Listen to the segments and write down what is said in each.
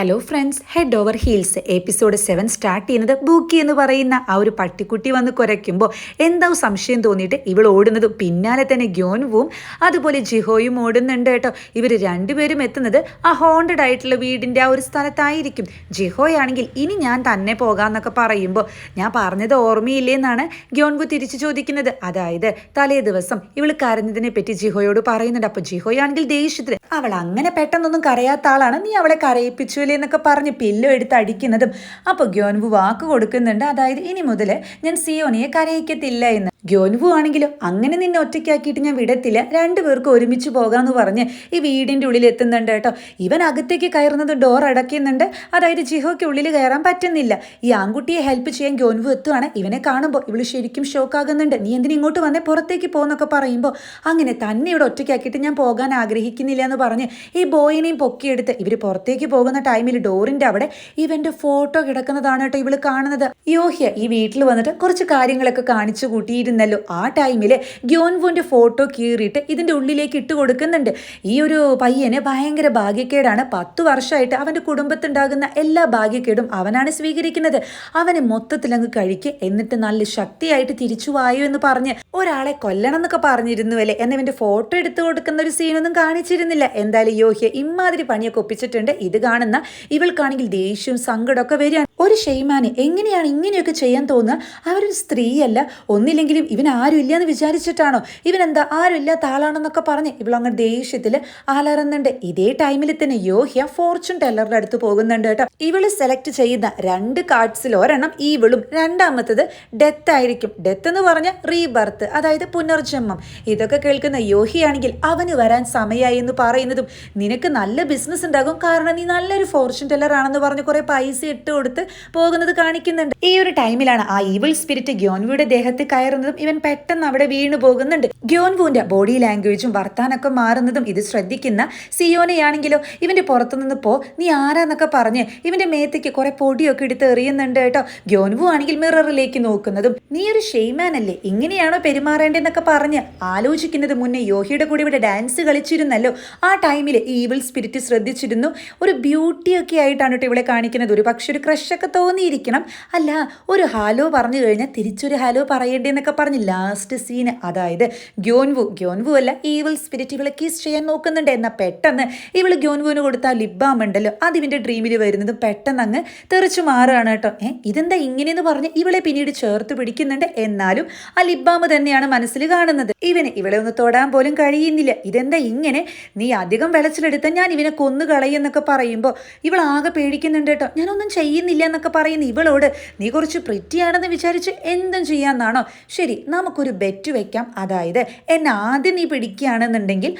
Hello friends head over heels episode seven start ചെയ്യുന്നത് ബൂക്കി എന്ന് പറയുന്ന ആ ഒരു പട്ടിക്കുട്ടി വന്ന് കുരയ്ക്കുമ്പോൾ എന്താ സംശയം തോന്നിയിട്ട് ഇവൾ ഓടുന്നത്? പിന്നാലെ തന്നെ ഗ്യോൻവും അതുപോലെ ജിഹോയും ഓടുന്നുണ്ട് കേട്ടോ. ഇവർ രണ്ടുപേരും എത്തുന്നത് ആ ഹോണ്ടഡ് ആയിട്ടുള്ള വീടിന്റെ ആ ഒരു സ്ഥലത്തായിരിക്കും. ജിഹോയാണെങ്കിൽ ഇനി ഞാൻ തന്നെ പോകാമെന്നൊക്കെ പറയുമ്പോൾ ഞാൻ പറഞ്ഞത് ഓർമ്മയില്ലേ എന്നാണ് ഗ്യോൻവു തിരിച്ചു ചോദിക്കുന്നത്. അതായത് തലേ ദിവസം ഇവൾ കരഞ്ഞതിനെ പറ്റി ജിഹോയോട് പറയുന്നുണ്ട്. അപ്പോൾ ജിഹോയാണെങ്കിൽ ദേഷ്യത്തിൽ അവൾ അങ്ങനെ പെട്ടെന്നൊന്നും കരയാത്ത ആളാണ്. നീ അവളെ കരയിപ്പിച്ചു അല്ലേ എന്നൊക്കെ പറഞ്ഞ് പില്ലോ എടുത്ത് അടിക്കുന്നതും. അപ്പോൾ ഗ്യോൻവു വാക്ക് കൊടുക്കുന്നുണ്ട്. അതായത് ഇനി മുതൽ ഞാൻ സിയോനിയെ കരയിക്കത്തില്ല എന്ന്. ഗ്യോൻവു ആണെങ്കിലോ അങ്ങനെ നിന്നെ ഒറ്റയ്ക്കാക്കിയിട്ട് ഞാൻ വിടത്തില്ല. രണ്ടുപേർക്കും ഒരുമിച്ച് പോകാമെന്ന് പറഞ്ഞ് ഈ വീടിന്റെ ഉള്ളിൽ എത്തുന്നുണ്ട് കേട്ടോ. ഇവൻ അകത്തേക്ക് കയറുന്നത് ഡോർ അടയ്ക്കുന്നുണ്ട്. അതായത് ജിഹോയ്ക്ക് ഉള്ളിൽ കയറാൻ പറ്റുന്നില്ല. ഈ ആൺകുട്ടിയെ ഹെൽപ്പ് ചെയ്യാൻ ഗ്യോൻവു എത്തുവാണ്. ഇവനെ കാണുമ്പോൾ ഇവൾ ശരിക്കും ഷോക്കാകുന്നുണ്ട് നീ എന്തിനും ഇങ്ങോട്ട് വന്നേ? പുറത്തേക്ക് പോകുന്നൊക്കെ പറയുമ്പോൾ അങ്ങനെ തന്നെ ഇവിടെ ഒറ്റയ്ക്കാക്കിയിട്ട് ഞാൻ പോകാൻ ആഗ്രഹിക്കുന്നില്ല എന്ന് പറഞ്ഞ് ഈ ബോയിനെയും പൊക്കിയെടുത്ത് ഇവർ പുറത്തേക്ക് പോകുന്ന ടൈമിൽ ഡോറിന്റെ അവിടെ ഇവന്റെ ഫോട്ടോ കിടക്കുന്നതാണ് കേട്ടോ ഇവൾ കാണുന്നത്. യോഹ്യ ഈ വീട്ടിൽ വന്നിട്ട് കുറച്ച് കാര്യങ്ങളൊക്കെ കാണിച്ചു കൂട്ടിയിരുന്നല്ലോ ആ ടൈമിൽ ഗ്യോൻവോന്റെ ഫോട്ടോ കീറിയിട്ട് ഇതിന്റെ ഉള്ളിലേക്ക് ഇട്ട് കൊടുക്കുന്നുണ്ട്. ഈ ഒരു പയ്യന് ഭയങ്കര ഭാഗ്യക്കേടാണ്. പത്ത് വർഷമായിട്ട് അവന്റെ കുടുംബത്തുണ്ടാകുന്ന എല്ലാ ഭാഗ്യക്കേടും അവനാണ് സ്വീകരിക്കുന്നത്. അവനെ മൊത്തത്തിൽ അങ്ങ് കഴിക്കുക എന്നിട്ട് നല്ല ശക്തിയായിട്ട് തിരിച്ചു വായു എന്ന് പറഞ്ഞ് ഒരാളെ കൊല്ലണം എന്നൊക്കെ പറഞ്ഞിരുന്നു അല്ലേ എന്നെ ഇവന്റെ ഫോട്ടോ എടുത്തു കൊടുക്കുന്ന ഒരു സീനൊന്നും കാണിച്ചിരുന്നില്ല. എന്തായാലും യോഹ്യ ഇമാതിരി പണിയൊക്കെ ഒപ്പിച്ചിട്ടുണ്ട്. ഇത് കാണുന്ന ഇവൾക്കാണെങ്കിൽ ദേഷ്യവും സങ്കടമൊക്കെ വരികയാണ്. ഒരു ഷെയ്മാന് എങ്ങനെയാണ് ഇങ്ങനെയൊക്കെ ചെയ്യാൻ തോന്നുക? അവരൊരു സ്ത്രീയല്ല. ഒന്നില്ലെങ്കിലും ഇവൻ ആരുമില്ല എന്ന് വിചാരിച്ചിട്ടാണോ? ഇവൻ എന്താ ആരും ഇല്ലാത്ത ആളാണെന്നൊക്കെ പറഞ്ഞ് ഇവളങ്ങ് ദേഷ്യത്തിൽ ആലറുന്നുണ്ട്. ഇതേ ടൈമിൽ തന്നെ യോഹ്യ ഫോർച്യൂൺ ടെല്ലറുടെ അടുത്ത് പോകുന്നുണ്ട് കേട്ടോ. ഇവൾ സെലക്ട് ചെയ്യുന്ന രണ്ട് കാർഡ്സിൽ ഒരെണ്ണം ഈവിളും രണ്ടാമത്തത് ഡെത്ത് ആയിരിക്കും. ഡെത്ത് എന്ന് പറഞ്ഞാൽ റീബർത്ത് അതായത് പുനർജന്മം. ഇതൊക്കെ കേൾക്കുന്ന യോഹിയാണെങ്കിൽ അവന് വരാൻ സമയമായി എന്ന് പറയുന്നതും നിനക്ക് നല്ല ബിസിനസ് ഉണ്ടാകും. കാരണം നീ നല്ലൊരു ഫോർച്യൂൺ ടെല്ലർ ആണെന്ന് പറഞ്ഞ് കുറെ പൈസ ഇട്ട് കൊടുത്ത് പോകുന്നത് കാണിക്കുന്നുണ്ട്. ഈ ഒരു ടൈമിലാണ് ആ ഈവിൾ സ്പിരിറ്റ് ഗ്യോൻവുയുടെ ദേഹത്ത് കയറുന്നതും ഇവൻ പെട്ടെന്ന് അവിടെ വീണു പോകുന്നുണ്ട്. ഗ്യോൻവുവിന്റെ ബോഡി ലാംഗ്വേജും വർത്താനൊക്കെ മാറുന്നതും ഇത് ശ്രദ്ധിക്കുന്ന സിയോനെയാണെങ്കിലോ ഇവന്റെ പുറത്തുനിന്ന് പോ നീ ആരാന്നൊക്കെ പറഞ്ഞ് ഇവന്റെ മേത്തേക്ക് കുറെ പൊടിയൊക്കെ എടുത്ത് എറിയുന്നുണ്ട് കേട്ടോ. ഗ്യോൻവു ആണെങ്കിൽ മിററിലേക്ക് നോക്കുന്നതും നീ ഒരു ഷെയ്മാൻ അല്ലേ ഇങ്ങനെയാണോ പെരുമാറേണ്ടതെന്നൊക്കെ പറഞ്ഞ് ആലോചിക്കുന്നത് മുന്നേ യോഹിയുടെ കൂടെ ഇവിടെ ഡാൻസ് കളിച്ചിരുന്നല്ലോ. ആ ടൈമിൽ ഈവിൾ സ്പിരിറ്റ് ശ്രദ്ധിച്ചിരുന്നു. ഒരു ബ്യൂട്ടിയൊക്കെ ആയിട്ടാണ് കേട്ടോ ഇവിടെ കാണിക്കുന്നത്. ഒരു പക്ഷെ ഒരു ക്രഷൊക്കെ തോന്നിയിരിക്കണം. അല്ല ഒരു ഹാലോ പറഞ്ഞു കഴിഞ്ഞാൽ തിരിച്ചൊരു ഹാലോ പറയേണ്ടതെന്നൊക്കെ പറഞ്ഞ് ലാസ്റ്റ് സീന് അതായത് ഗ്യോൻവു ഗ്യോൻവു അല്ല ഈവിൾ സ്പിരിറ്റ് ഇവളെ കിസ് ചെയ്യാൻ നോക്കുന്നുണ്ട്. എന്നാൽ പെട്ടെന്ന് ഇവൾ ഗ്യോൻവുവിന് കൊടുത്ത ലിബാം ഉണ്ടല്ലോ അത് ഇവന്റെ ഡ്രീമിൽ വരുന്നതും പെട്ടെന്ന് അങ്ങ് തെറിച്ചു മാറുകയാണ് കേട്ടോ. ഏ ഇതെന്താ ഇങ്ങനെയെന്ന് പറഞ്ഞ് ഇവളെ പിന്നീട് ചേർത്ത് പിടിക്കുന്നുണ്ട്? എന്നാലും ആ ലിബാം തന്നെയാണ് മനസ്സിൽ കാണുന്നത്. ഇവന് ഇവളെ ഒന്ന് തൊടാൻ പോലും കഴിയുന്നില്ല. ഇതെന്താ ഇങ്ങനെ? നീ അധികം വിളച്ചിലെടുത്താൽ ഞാൻ ഇവനെ കൊന്നു കളയെന്നൊക്കെ പറയുമ്പോൾ ഇവൾ ആകെ പേടിക്കുന്നുണ്ട് കേട്ടോ. ഞാനൊന്നും ചെയ്യുന്നില്ല എന്നൊക്കെ പറയുന്ന ഇവളോട് നീ കുറച്ച് പ്രിറ്റിയാണെന്ന് വിചാരിച്ച് എന്തും ചെയ്യാമെന്നാണോ ശരി നമുക്കൊരു ബെറ്റ് വെക്കാം. അതായത് എന്നെ ആദ്യം നീ പിടിക്കുകയാണെന്നുണ്ടെങ്കിൽ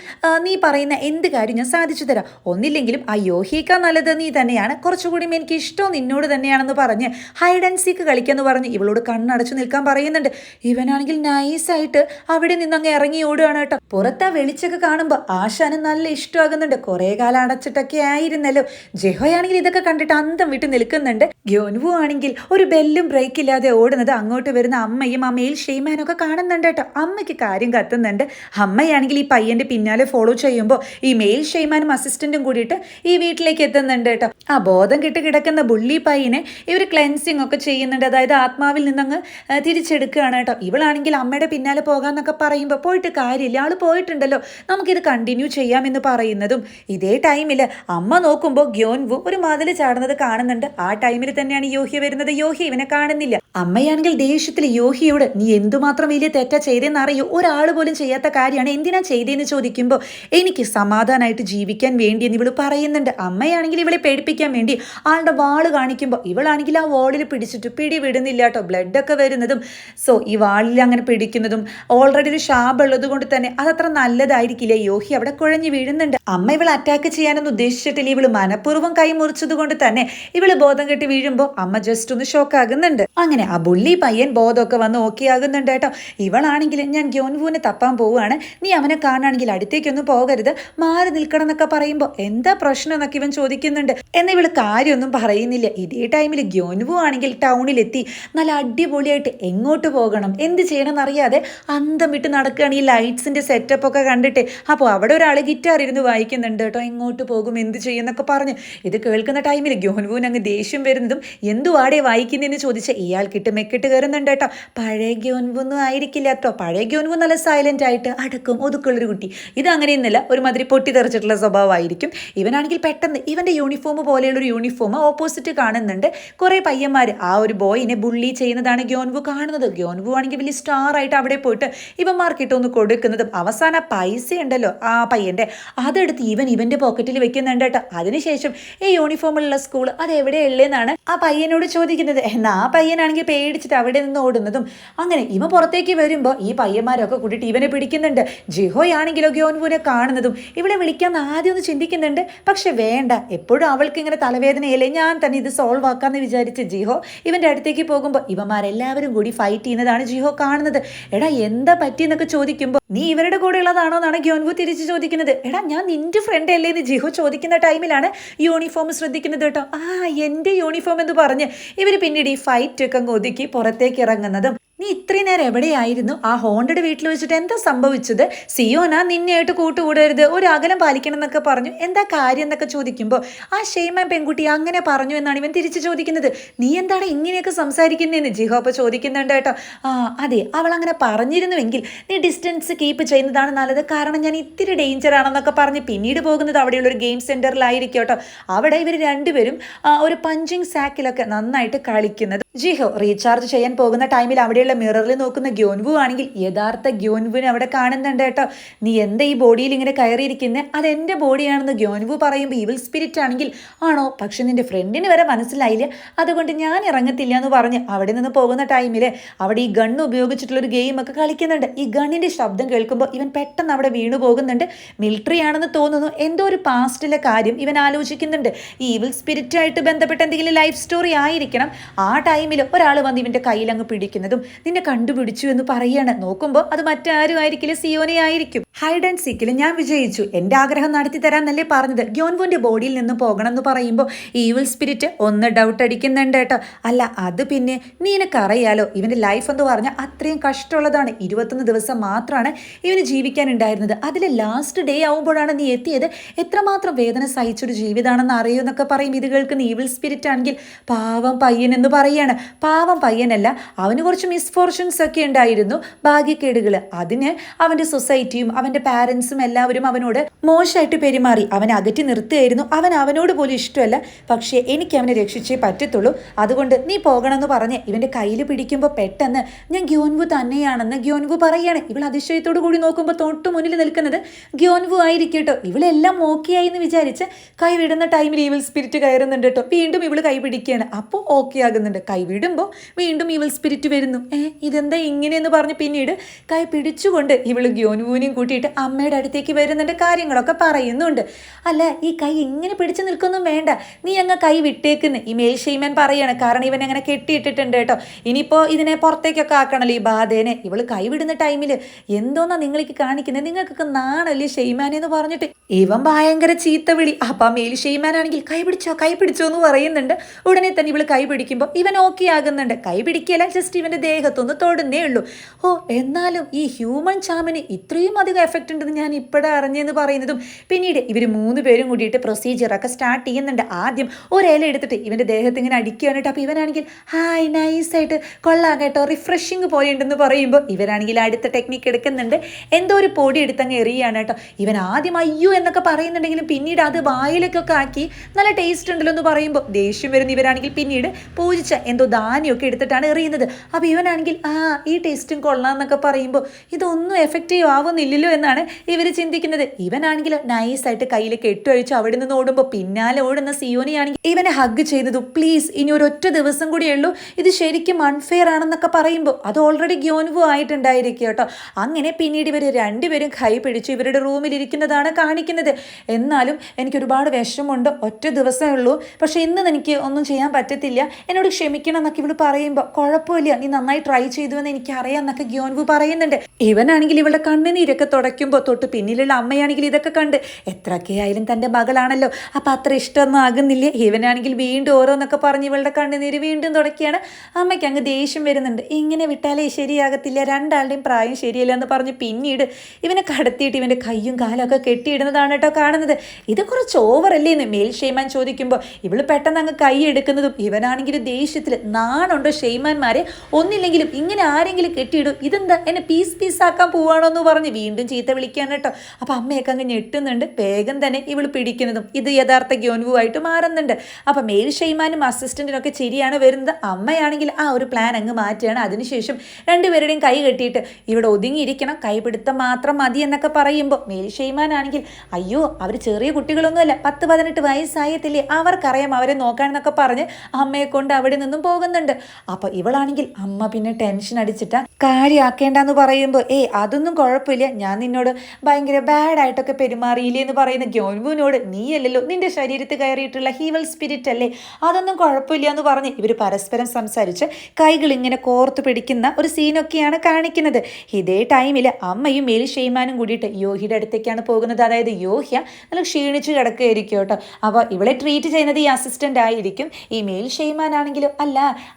നീ പറയുന്ന എന്ത് കാര്യം ഞാൻ സാധിച്ചു തരാം. ഒന്നില്ലെങ്കിലും ആ യോഹിയേക്കാൾ നല്ലത് നീ തന്നെയാണ്. കുറച്ചുകൂടി എനിക്ക് ഇഷ്ടം നിന്നോട് തന്നെയാണെന്ന് പറഞ്ഞ് ഹൈഡ് ആൻഡ് സീക്ക് കളിക്കാന്ന് പറഞ്ഞ് ഇവളോട് കണ്ണടച്ചു നിൽക്കാൻ പറയുന്നുണ്ട്. ഇവനാണെങ്കിൽ നൈസായിട്ട് അവിടെ നിന്ന് അങ്ങ് ഇറങ്ങി ഓടുകയാണ് കേട്ടോ. പുറത്ത് വെളിച്ചൊക്കെ കാണുമ്പോൾ ആശാന് നല്ല ഇഷ്ടമാകുന്നുണ്ട്. കുറേ കാലം അടച്ചിട്ടൊക്കെ ആയിരുന്നല്ലോ. ജെഹോയാണെങ്കിൽ ഇതൊക്കെ കണ്ടിട്ട് അന്തം വിട്ട് നിൽക്കുന്നുണ്ട്. ഗ്യോൻവു ആണെങ്കിൽ ഒരു ബെല്ലും ബ്രേക്ക് ഇല്ലാതെ ഓടുന്നത് അങ്ങോട്ട് വരുന്ന അമ്മയും ആ മെയിൽ ഷെയ്മാനും ഒക്കെ കാണുന്നുണ്ട് കേട്ടോ. അമ്മയ്ക്ക് കാര്യം കത്തുന്നുണ്ട്. അമ്മയാണെങ്കിൽ ഈ പയ്യന്റെ പിന്നാലെ ഫോളോ ചെയ്യുമ്പോൾ ഈ മെയിൽ ഷെയ്മാനും അസിസ്റ്റന്റും കൂടിയിട്ട് ഈ വീട്ടിലേക്ക് എത്തുന്നുണ്ട് കേട്ടോ. ആ ബോധം കിട്ടി കിടക്കുന്ന ബുള്ളി പയ്യനെ ഇവർ ക്ലെൻസിങ് ഒക്കെ ചെയ്യുന്നുണ്ട്. അതായത് ആത്മാവിൽ നിന്നങ്ങ് തിരിച്ചെടുക്കുകയാണ് കേട്ടോ. ഇവളാണെങ്കിൽ അമ്മയുടെ പിന്നാലെ പോകാമെന്നൊക്കെ പറയുമ്പോൾ പോയിട്ട് കാര്യമില്ല. ആൾ പോയിട്ടുണ്ടല്ലോ. നമുക്കിത് കണ്ടിന്യൂ ചെയ്യാമെന്ന് പറയുന്നതും ഇതേ ടൈമിൽ അമ്മ നോക്കുമ്പോൾ ഗ്യോൻവു ഒരു മതിൽ ചാടുന്നത് കാണുന്നുണ്ട്. ആ ടൈമിൽ തന്നെയാണ് യോഹ്യ വരുന്നത്. യോഹ്യ ഇവനെ കാണുന്നില്ല. അമ്മയാണെങ്കിൽ ദേഷ്യത്തിൽ യോഹിയോട് നീ എന്തുമാത്രം വലിയ തെറ്റാ ചെയ്തെന്ന് അറിയോ? ഒരാൾ പോലും ചെയ്യാത്ത കാര്യമാണ്. എന്തിനാ ചെയ്തതെന്ന് ചോദിക്കുമ്പോൾ എനിക്ക് സമാധാനമായിട്ട് ജീവിക്കാൻ വേണ്ടി എന്ന് ഇവൾ പറയുന്നുണ്ട്. അമ്മയാണെങ്കിൽ ഇവളെ പേടിപ്പിക്കാൻ വേണ്ടി ആളുടെ വാൾ കാണിക്കുമ്പോൾ ഇവളാണെങ്കിൽ ആ വാളിൽ പിടിച്ചിട്ട് പിടി വിടുന്നില്ല കേട്ടോ ബ്ലഡൊക്കെ വരുന്നതും സോ ഈ വാളിൽ അങ്ങനെ പിടിക്കുന്നതും ഓൾറെഡി ഒരു ശാപുള്ളത് കൊണ്ട് തന്നെ അതത്ര നല്ലതായിരിക്കില്ല. യോഹി അവിടെ കുഴഞ്ഞു വീഴുന്നുണ്ട്. അമ്മ ഇവൾ അറ്റാക്ക് ചെയ്യാനൊന്നും ഉദ്ദേശിച്ചിട്ടില്ല. ഇവൾ മനഃപൂർവം കൈ മുറിച്ചത് കൊണ്ട് തന്നെ ഇവൾ ബോധം കെട്ടി വീഴുമ്പോൾ അമ്മ ജസ്റ്റ് ഒന്ന് ഷോക്ക് ആകുന്നുണ്ട്. അങ്ങനെ ആ ബുള്ളി പയ്യൻ ബോധമൊക്കെ വന്ന് ഓക്കെ ആകുന്നുണ്ട് കേട്ടോ. ഇവളാണെങ്കിൽ ഞാൻ ഗ്യോൻവുവിനെ തപ്പാൻ പോവുകയാണ്. നീ അവനെ കാണുകയാണെങ്കിൽ അടുത്തേക്കൊന്നും പോകരുത്. മാറി നിൽക്കണം എന്നൊക്കെ പറയുമ്പോൾ എന്താ പ്രശ്നം എന്നൊക്കെ ഇവൻ ചോദിക്കുന്നുണ്ട്. എന്നാൽ ഇവൾ കാര്യമൊന്നും പറയുന്നില്ല. ഇതേ ടൈമിൽ ഗ്യോൻവു ആണെങ്കിൽ ടൗണിലെത്തി. നല്ല അടിപൊളിയായിട്ട് എങ്ങോട്ട് പോകണം? എന്ത് ചെയ്യണം എന്നറിയാതെ അന്തം വിട്ട് നടക്കുകയാണ് ഈ ലൈറ്റ്സിന്റെ സെറ്റപ്പ് ഒക്കെ കണ്ടിട്ട്. അപ്പോൾ അവിടെ ഒരാൾ ഗിറ്റാർ ഇരുന്ന് വായിക്കുന്നുണ്ട് കേട്ടോ. എങ്ങോട്ട് പോകും? എന്ത് ചെയ്യും എന്നൊക്കെ പറഞ്ഞ്. ഇത് കേൾക്കുന്ന ടൈമിൽ ഗ്യോൻവുവിന് അങ്ങ് ദേഷ്യം വരുന്നതും എന്തുവാടെ വായിക്കുന്നതെന്ന് ചോദിച്ച ഇയാൾക്കിട്ട് മെക്കിട്ട് കയറുന്നുണ്ട് കേട്ടോ. പഴയ ഗ്യോൻവൊന്നും ആയിരിക്കില്ല കേട്ടോ. പഴയ ഗ്യോൻവു നല്ല സൈലന്റ് ആയിട്ട് അടക്കും. ഒതുക്കുള്ളൊരു കുട്ടി. ഇത് അങ്ങനെയൊന്നുമില്ല ഒരുമാതിരി പൊട്ടിത്തെറിച്ചിട്ടുള്ള സ്വഭാവമായിരിക്കും. ഇവനാണെങ്കിൽ പെട്ടെന്ന് ഇവന്റെ യൂണിഫോം പോലെയുള്ളൊരു യൂണിഫോം ഓപ്പോസിറ്റ് കാണുന്നുണ്ട്. കുറേ പയ്യന്മാർ ആ ഒരു ബോയിനെ ബുള്ളി ചെയ്യുന്നതാണ് ഗ്യോൻവു കാണുന്നത്. ഗ്യോൻവു ആണെങ്കിൽ വലിയ സ്റ്റാർ ആയിട്ട് അവിടെ പോയിട്ട് ഇവന്മാർക്കിട്ട് ഒന്ന് കൊടുക്കുന്നതും അവസാന പൈസ ഉണ്ടല്ലോ ആ പയ്യന്റെ അതെടുത്ത് ഇവൻ ഇവന്റെ പോക്കറ്റിൽ വെക്കുന്നുണ്ട് കേട്ടോ. അതിനുശേഷം ഈ യൂണിഫോമിലുള്ള സ്കൂൾ അത് എവിടെയുള്ളതെന്നാണ് ആ പയ്യനോട് ചോദിക്കുന്നത്. എന്നാൽ ആ പയ്യനാണെങ്കിൽ പേടിച്ചിട്ട് അവിടെ നിന്ന് ഓടുന്നതും അങ്ങനെ ഇവ പുറത്തേക്ക് വരുമ്പോൾ ഈ പയ്യന്മാരൊക്കെ കൂട്ടിയിട്ട് ഇവനെ പിടിക്കുന്നുണ്ട്. ജിഹോയാണെങ്കിലോ ഗ്യോൻവുനെ കാണുന്നതും. ഇവിടെ വിളിക്കാൻ ആദ്യം ഒന്ന് ചിന്തിക്കുന്നുണ്ട്. പക്ഷെ വേണ്ട എപ്പോഴും അവൾക്ക് ഇങ്ങനെ തലവേദനയല്ലേ? ഞാൻ തന്നെ ഇത് സോൾവ് ആക്കാന്ന് വിചാരിച്ച് ജിഹോ ഇവന്റെ അടുത്തേക്ക് പോകുമ്പോൾ ഇവന്മാരെല്ലാവരും കൂടി ഫൈറ്റ് ചെയ്യുന്നതാണ് ജിഹോ കാണുന്നത്. എടാ എന്താ പറ്റിയെന്നൊക്കെ ചോദിക്കുമ്പോൾ നീ ഇവരുടെ കൂടെ ഉള്ളതാണോ എന്നാണ് ഗ്യോൻവു തിരിച്ച് ചോദിക്കുന്നത്. എടാ ഞാൻ നിന്റെ ഫ്രണ്ട് അല്ലേ? എന്ന് ജിഹോ ചോദിക്കുന്ന ടൈമിലാണ് യൂണിഫോം ശ്രദ്ധിക്കുന്നത് കേട്ടോ. ആ എന്റെ യൂണിഫോം എന്ന് പറഞ്ഞ് ഇവർ പിന്നീട് ഈ ഫൈറ്റ് ഒക്കെ ഒതുക്കി പുറത്തേക്ക് ഇറങ്ങുന്നതും നീ ഇത്രയും നേരം എവിടെയായിരുന്നു? ആ ഹോണ്ടഡ് വീട്ടിൽ വെച്ചിട്ട് എന്താ സംഭവിച്ചത്? സിയോന നിന്നെയായിട്ട് കൂട്ടുകൂടരുത്. ഒരു അകലം പാലിക്കണം എന്നൊക്കെ പറഞ്ഞു. എന്താ കാര്യം എന്നൊക്കെ ചോദിക്കുമ്പോൾ ആ ഷെയ്മ പെൺകുട്ടി അങ്ങനെ പറഞ്ഞു എന്നാണ് ഇവൻ തിരിച്ചു ചോദിക്കുന്നത്. നീ എന്താണ് ഇങ്ങനെയൊക്കെ സംസാരിക്കുന്നതെന്ന് ജിഹോപ്പ ചോദിക്കുന്നുണ്ട് കേട്ടോ. ആ അതെ അവൾ അങ്ങനെ പറഞ്ഞിരുന്നുവെങ്കിൽ നീ ഡിസ്റ്റൻസ് കീപ്പ് ചെയ്യുന്നതാണ് നല്ലത്. കാരണം ഞാൻ ഇത്തിരി ഡേഞ്ചർ ആണെന്നൊക്കെ പറഞ്ഞ് പിന്നീട് പോകുന്നത് അവിടെയുള്ള ഒരു ഗെയിം സെന്ററിലായിരിക്കും കേട്ടോ. അവിടെ ഇവർ രണ്ടുപേരും ഒരു പഞ്ചിങ് സാക്കിലൊക്കെ നന്നായിട്ട് കളിക്കുന്നത്. ജിഹോ റീചാർജ് ചെയ്യാൻ പോകുന്ന ടൈമിൽ അവിടെയുള്ള മിററിൽ നോക്കുന്ന ഗ്യോൻവു ആണെങ്കിൽ യഥാർത്ഥ ഗ്യോൻവുവിനെ അവിടെ കാണുന്നുണ്ട് കേട്ടോ. നീ എന്താ ഈ ബോഡിയിൽ ഇങ്ങനെ കയറിയിരിക്കുന്നത് എന്റെ ബോഡിയാണെന്ന് ഗ്യോൻവു പറയുമ്പോൾ ഈവിൽ സ്പിരിറ്റ് ആണെങ്കിൽ ആണോ? പക്ഷെ നിന്റെ ഫ്രണ്ടിന് വരെ മനസ്സിലായില്ല. അതുകൊണ്ട് ഞാൻ ഇറങ്ങത്തില്ല എന്ന് പറഞ്ഞ് അവിടെ നിന്ന് പോകുന്ന ടൈമിൽ അവിടെ ഈ ഗണ്ണ് ഉപയോഗിച്ചിട്ടുള്ളൊരു ഗെയിമൊക്കെ കളിക്കുന്നുണ്ട്. ഈ ഗണ്ണിന്റെ ശബ്ദം കേൾക്കുമ്പോൾ ഇവൻ പെട്ടെന്ന് അവിടെ വീണു പോകുന്നുണ്ട്. മിലിറ്ററി ആണെന്ന് തോന്നുന്നു. എന്തോ ഒരു പാസ്റ്റിലെ കാര്യം ഇവൻ ആലോചിക്കുന്നുണ്ട്. ഈ ഈവിൽ സ്പിരിറ്റുമായിട്ട് ബന്ധപ്പെട്ട എന്തെങ്കിലും ലൈഫ് സ്റ്റോറി ആയിരിക്കണം. ആ ടൈമിൽ ഒരാൾ വന്ന് ഇവന്റെ കയ്യിൽ അങ്ങ് പിടിക്കുന്നതും നിന്നെ കണ്ടുപിടിച്ചു എന്ന് പറയാണ്. നോക്കുമ്പോൾ അത് മറ്റാരും ആയിരിക്കില്ല സിയോനെ ആയിരിക്കും. ഹൈഡ് ആൻഡ് സീക്കിൽ ഞാൻ വിജയിച്ചു. എന്റെ ആഗ്രഹം നടത്തി തരാന്നല്ലേ പറഞ്ഞത്. ഗ്യോൻവോന്റെ ബോഡിയിൽ നിന്ന് പോകണം എന്ന് പറയുമ്പോൾ ഈവിൽ സ്പിരിറ്റ് ഒന്ന് ഡൗട്ട് അടിക്കുന്നുണ്ട് കേട്ടോ. അല്ല അത് പിന്നെ നീ എനിക്കറിയാലോ ഇവന്റെ ലൈഫ് എന്ന് പറഞ്ഞാൽ അത്രയും കഷ്ടമുള്ളതാണ്. ഇരുപത്തൊന്ന് ദിവസം മാത്രമാണ് ഇവന് ജീവിക്കാനുണ്ടായിരുന്നത്. അതിലെ ലാസ്റ്റ് ഡേ ആവുമ്പോഴാണ് നീ എത്തിയത്. എത്രമാത്രം വേദന സഹിച്ചൊരു ജീവിതമാണെന്ന് അറിയൂ എന്നൊക്കെ പറയും. ഇത് കേൾക്കുന്ന ഈവിൽ സ്പിരിറ്റ് ആണെങ്കിൽ പാവം പയ്യൻ എന്ന് പറയാണ് പാവം പയ്യനല്ല അവന് കുറച്ച് മിസ്ഫോർച്യൂൺസ് ഒക്കെ ഉണ്ടായിരുന്നു ഭാഗ്യക്കേടുകൾ അതിന് അവന്റെ സൊസൈറ്റിയും അവന്റെ പാരൻസും എല്ലാവരും അവനോട് മോശമായിട്ട് പെരുമാറി. അവനെ അകറ്റി നിർത്തുകയായിരുന്നു. അവൻ അവനോട് പോലും ഇഷ്ടമല്ല. പക്ഷേ എനിക്ക് അവനെ രക്ഷിച്ചേ പറ്റത്തുള്ളൂ. അതുകൊണ്ട് നീ പോകണമെന്ന് പറഞ്ഞ് ഇവന്റെ കയ്യിൽ പിടിക്കുമ്പോൾ പെട്ടെന്ന് ഞാൻ ഗ്യോൻവു തന്നെയാണെന്ന് ഗ്യോൻവു പറയാണ്. ഇവൾ അതിശയത്തോടു കൂടി നോക്കുമ്പോൾ തൊട്ട് മുന്നിൽ നിൽക്കുന്നത് ഗ്യോൻവു ആയിരിക്കും കേട്ടോ. ഇവളെല്ലാം ഓക്കെയായി എന്ന് വിചാരിച്ച് കൈ വിടുന്ന ടൈമിൽ ഈവിൽ സ്പിരിറ്റ് കയറുന്നുണ്ട് കേട്ടോ. വീണ്ടും ഇവൾ കൈ പിടിക്കുകയാണ്. അപ്പോൾ ഓക്കെ ആകുന്നുണ്ട്. കൈ വിടുമ്പോൾ വീണ്ടും ഇവൾ സ്പിരിറ്റ് വരുന്നു. ഏ ഇതെന്താ ഇങ്ങനെയെന്ന് പറഞ്ഞ് പിന്നീട് കൈ പിടിച്ചുകൊണ്ട് ഇവൾ ഗ്യോനുവിനെയും കൂട്ടിയിട്ട് അമ്മയുടെ അടുത്തേക്ക് വരുന്നുണ്ട് കാര്യങ്ങളൊക്കെ പറയുന്നുണ്ട്. അല്ല ഈ കൈ ഇങ്ങനെ പിടിച്ചു നിൽക്കൊന്നും വേണ്ട. നീ അങ്ങ് കൈ വിട്ടേക്കുന്ന് ഈ മേൽ ഷെയ്മാൻ പറയാണ് കാരണം ഇവൻ അങ്ങനെ കെട്ടിയിട്ടിട്ടുണ്ട് കേട്ടോ. ഇനിയിപ്പോൾ ഇതിനെ പുറത്തേക്കൊക്കെ ആക്കണല്ലോ ഈ ബാധേനെ. ഇവൾ കൈ വിടുന്ന ടൈമിൽ എന്തോന്നാ നിങ്ങൾക്ക് കാണിക്കുന്നത് നിങ്ങൾക്കൊക്കെ നാണല്ലേ ഷെയ്മാൻ എന്ന് പറഞ്ഞിട്ട്. ഇവൻ ഭയങ്കര ചീത്ത വിളി. അപ്പം മേൽ ഷെയ്മാൻ ആണെങ്കിൽ കൈ പിടിച്ചോ കൈ പിടിച്ചോ എന്ന് പറയുന്നുണ്ട്. ഉടനെ തന്നെ ഇവൾ കൈ പിടിക്കുമ്പോൾ ഇവൻ ഓക്കെ ആകുന്നുണ്ട് കൈ പിടിക്കല ജസ്റ്റ് ഇവന്റെ ദേഹത്തൊന്ന് തൊടുന്നേ ഉള്ളൂ. ഓ എന്നാലും ഈ ഹ്യൂമൻ ചാമിന് ഇത്രയും അധികം എഫക്റ്റ് ഉണ്ടെന്ന് ഞാൻ ഇപ്പോഴാണ് അറിഞ്ഞെന്ന് പറയുന്നതും പിന്നീട് ഇവർ മൂന്ന് പേരും കൂടിയിട്ട് പ്രൊസീജിയറൊക്കെ സ്റ്റാർട്ട് ചെയ്യുന്നുണ്ട്. ആദ്യം ഒരേല എടുത്തിട്ട് ഇവന്റെ ദേഹത്ത് ഇങ്ങനെ അടിക്കുകയാണ് അപ്പോൾ ഇവനാണെങ്കിൽ ഹായ് നൈസായിട്ട് കൊള്ളാം കേട്ടോ റിഫ്രഷിങ് പോലെ ഉണ്ടെന്ന് പറയുമ്പോൾ ഇവരാണെങ്കിൽ അടുത്ത ടെക്നിക്ക് എടുക്കുന്നുണ്ട്. എന്തോ ഒരു പൊടി എടുത്തങ്ങ് എറിയാണ് കേട്ടോ. ഇവൻ ആദ്യം അയ്യോ എന്നൊക്കെ പറയുന്നുണ്ടെങ്കിലും പിന്നീട് അത് വായിലേക്കൊക്കെ ആക്കി നല്ല ടേസ്റ്റ് ഉണ്ടല്ലോ എന്ന് പറയുമ്പോൾ ദേഷ്യം വരുന്ന ഇവരാണെങ്കിൽ പിന്നീട് പൂജിച്ച എന്തോ ധാന്യമൊക്കെ എടുത്തിട്ടാണ് എറിയുന്നത്. അപ്പോൾ ഇവനാണെങ്കിൽ ആ ഈ ടേസ്റ്റും കൊള്ളാം എന്നൊക്കെ പറയുമ്പോൾ ഇതൊന്നും എഫക്റ്റീവ് ആവുന്നില്ലല്ലോ എന്നാണ് ഇവർ ചിന്തിക്കുന്നത്. ഇവനാണെങ്കിൽ നൈസായിട്ട് കയ്യിൽ കെട്ടഴിച്ച് അവിടെ നിന്ന് ഓടുമ്പോൾ പിന്നാലെ ഓടുന്ന സിയോനിയാണെങ്കിൽ ഇവനെ ഹഗ് ചെയ്തതു പ്ലീസ് ഇനി ഒരു ഒറ്റ ദിവസം കൂടിയേ ഉള്ളൂ. ഇത് ശരിക്കും അൺഫെയർ ആണെന്നൊക്കെ പറയുമ്പോൾ അത് ഓൾറെഡി ഗ്യോൻവു ആയിട്ടുണ്ടായിരിക്കും കേട്ടോ. അങ്ങനെ പിന്നീട് ഇവർ രണ്ടുപേരും കൈ പിടിച്ച് ഇവരുടെ റൂമിൽ ഇരിക്കുന്നതാണ് കാണിക്കുന്നത്. എന്നാലും എനിക്ക് ഒരുപാട് വിഷമമുണ്ട്. ഒറ്റ ദിവസമേ ഉള്ളൂ. പക്ഷേ ഇന്ന് എനിക്ക് ഒന്നും ചെയ്യാൻ പറ്റത്തില്ല. എന്നോട് ക്ഷമിക്കും ഇരിക്കണം എന്നൊക്കെ ഇവൾ പറയുമ്പോൾ കുഴപ്പമില്ല നീ നന്നായി ട്രൈ ചെയ്തു എന്ന് എനിക്കറിയാം എന്നൊക്കെ ഗ്യോൻവു പറയുന്നുണ്ട്. ഇവനാണെങ്കിൽ ഇവളുടെ കണ്ണിനീരൊക്കെ തുടയ്ക്കുമ്പോൾ തൊട്ട് പിന്നിലുള്ള അമ്മയാണെങ്കിൽ ഇതൊക്കെ കണ്ട് എത്രയൊക്കെ ആയാലും തന്റെ മകളാണല്ലോ അപ്പം അത്ര ഇഷ്ടമൊന്നും ആകുന്നില്ല. ഇവനാണെങ്കിൽ വീണ്ടും ഓരോന്നൊക്കെ പറഞ്ഞ് ഇവളുടെ കണ്ണുനീര് വീണ്ടും തുടക്കിയാണ് അമ്മയ്ക്ക് അങ്ങ് ദേഷ്യം വരുന്നുണ്ട്. ഇങ്ങനെ വിട്ടാലേ ശരിയാകത്തില്ല രണ്ടാളുടെയും പ്രായം ശരിയല്ല എന്ന് പറഞ്ഞ് പിന്നീട് ഇവനെ കടത്തിയിട്ട് ഇവന്റെ കയ്യും കാലും ഒക്കെ കെട്ടിയിടുന്നതാണ് കേട്ടോ കാണുന്നത്. ഇത് കുറച്ച് ഓവറല്ലേ എന്ന് മേൽ ഷെയ്മാൻ ചോദിക്കുമ്പോൾ ഇവൾ പെട്ടെന്ന് അങ്ങ് കൈ എടുക്കുന്നതും ഇവനാണെങ്കിൽ ദേഷ്യത്തിൽ നാണുണ്ടോ ഷെയ്മാന്മാരെ. ഒന്നില്ലെങ്കിലും ഇങ്ങനെ ആരെങ്കിലും കെട്ടിയിടും. ഇതെന്താ? എന്നെ പീസ് പീസ് ആക്കാൻ പോവാണോ എന്ന് പറഞ്ഞ് വീണ്ടും ചീത്ത വിളിക്കുകയാണ് കേട്ടോ. അപ്പം അമ്മയൊക്കെ അങ്ങ് ഞെട്ടുന്നുണ്ട്. വേഗം തന്നെ ഇവൾ പിടിക്കുന്നതും ഇത് യഥാർത്ഥ ഗ്യോൻവുമായിട്ട് മാറുന്നുണ്ട്. അപ്പം മേൽ ഷെയ്മാനും അസിസ്റ്റന്റിനൊക്കെ ശരിയാണ് വരുന്നത്. അമ്മയാണെങ്കിൽ ആ ഒരു പ്ലാൻ അങ്ങ് മാറ്റുകയാണ്. അതിനുശേഷം രണ്ടുപേരുടെയും കൈ കെട്ടിയിട്ട് ഇവിടെ ഒതുങ്ങിയിരിക്കണം. കൈപിടുത്തം മാത്രം മതി എന്നൊക്കെ പറയുമ്പോൾ മേൽ ഷെയ്മാനാണെങ്കിൽ അയ്യോ അവർ ചെറിയ കുട്ടികളൊന്നുമല്ല. പത്ത് പതിനെട്ട് വയസ്സായത്തില്ലേ അവർക്കറിയാം അവരെ നോക്കാനെന്നൊക്കെ പറഞ്ഞ് അമ്മയെ കൊണ്ട് അവിടെ നിന്നും പോകുന്നുണ്ട്. അപ്പോൾ ഇവളാണെങ്കിൽ അമ്മ പിന്നെ ടെൻഷൻ അടിച്ചിട്ട് കാര്യമാക്കേണ്ടെന്ന് പറയുമ്പോൾ ഏയ് അതൊന്നും കുഴപ്പമില്ല ഞാൻ നിന്നോട് ഭയങ്കര ബാഡായിട്ടൊക്കെ പെരുമാറിയില്ലേ എന്ന് പറയുന്ന ഗ്യോൻവുവിനോട് നീയല്ലല്ലോ നിന്റെ ശരീരത്തിൽ കയറിയിട്ടുള്ള ഹീവൽ സ്പിരിറ്റ് അല്ലേ? അതൊന്നും കുഴപ്പമില്ല എന്ന് പറഞ്ഞ് ഇവർ പരസ്പരം സംസാരിച്ച് കൈകൾ ഇങ്ങനെ കോർത്ത് പിടിക്കുന്ന ഒരു സീനൊക്കെയാണ് കാണിക്കുന്നത്. ഇതേ ടൈമിൽ അമ്മയും മേലി ഷെയ്മാനും കൂടിയിട്ട് യോഹിയുടെ അടുത്തേക്കാണ് പോകുന്നത്. അതായത് യോഹ്യ നല്ല ക്ഷീണിച്ച് കിടക്കുകയായിരിക്കും കേട്ടോ. അപ്പോൾ ഇവളെ ട്രീറ്റ് ചെയ്യുന്നത് ഈ അസിസ്റ്റന്റ് ആയിരിക്കും. ഈ മേൽ ഷെയ്മാൻ ആണെങ്കിലും അല്ല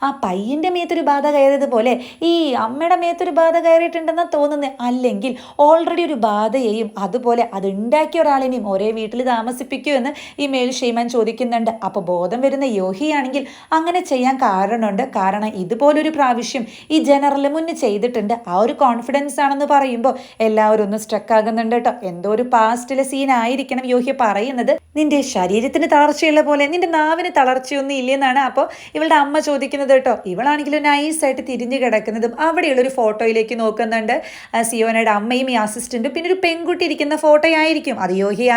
ആ പയ്യന്റെ മേത്തൊരു ബാധ കയറിയത് പോലെ ഈ അമ്മയുടെ മേത്തൊരു ബാധ കയറിയിട്ടുണ്ടെന്നാണ് തോന്നുന്നത് അല്ലെങ്കിൽ ഓൾറെഡി ഒരു ബാധയെയും അതുപോലെ അത് ഉണ്ടാക്കിയ ഒരാളിനെയും ഒരേ വീട്ടിൽ താമസിപ്പിക്കൂ എന്ന് ഈ മേൽ ഷെയ്മാൻ ചോദിക്കുന്നുണ്ട്. അപ്പോൾ ബോധം വരുന്ന യോഹിയാണെങ്കിൽ അങ്ങനെ ചെയ്യാൻ കാരണമുണ്ട്. കാരണം ഇതുപോലൊരു പ്രാവശ്യം ഈ ജനറൽ മുന്നേ ചെയ്തിട്ടുണ്ട്. ആ ഒരു കോൺഫിഡൻസ് ആണെന്ന് പറയുമ്പോൾ എല്ലാവരും ഒന്ന് സ്ട്രക്ക് ആകുന്നുണ്ട് കേട്ടോ. എന്തോ ഒരു പാസ്റ്റിലെ സീൻ ആയിരിക്കണം യോഹ്യ പറയുന്നത്. നിന്റെ ശരീരത്തിന് തളർച്ചയുള്ള പോലെ നിന്റെ നാവിന് തളർച്ചയൊന്നും ഇല്ലെന്നാണ്. അപ്പോൾ ഇവളുടെ അമ്മ ചോദിക്കുന്നത് കേട്ടോ. ഇവളാണെങ്കിലും നൈസായിട്ട് തിരിഞ്ഞു കിടക്കുന്നതും അവിടെയുള്ള ഒരു ഫോട്ടോയിലേക്ക് നോക്കുന്നുണ്ട്. സിയോനയുടെ അമ്മയും ഈ അസിസ്റ്റന്റും പിന്നെ ഒരു പെൺകുട്ടി ഇരിക്കുന്ന ഫോട്ടോ ആയിരിക്കും അത് യോഹി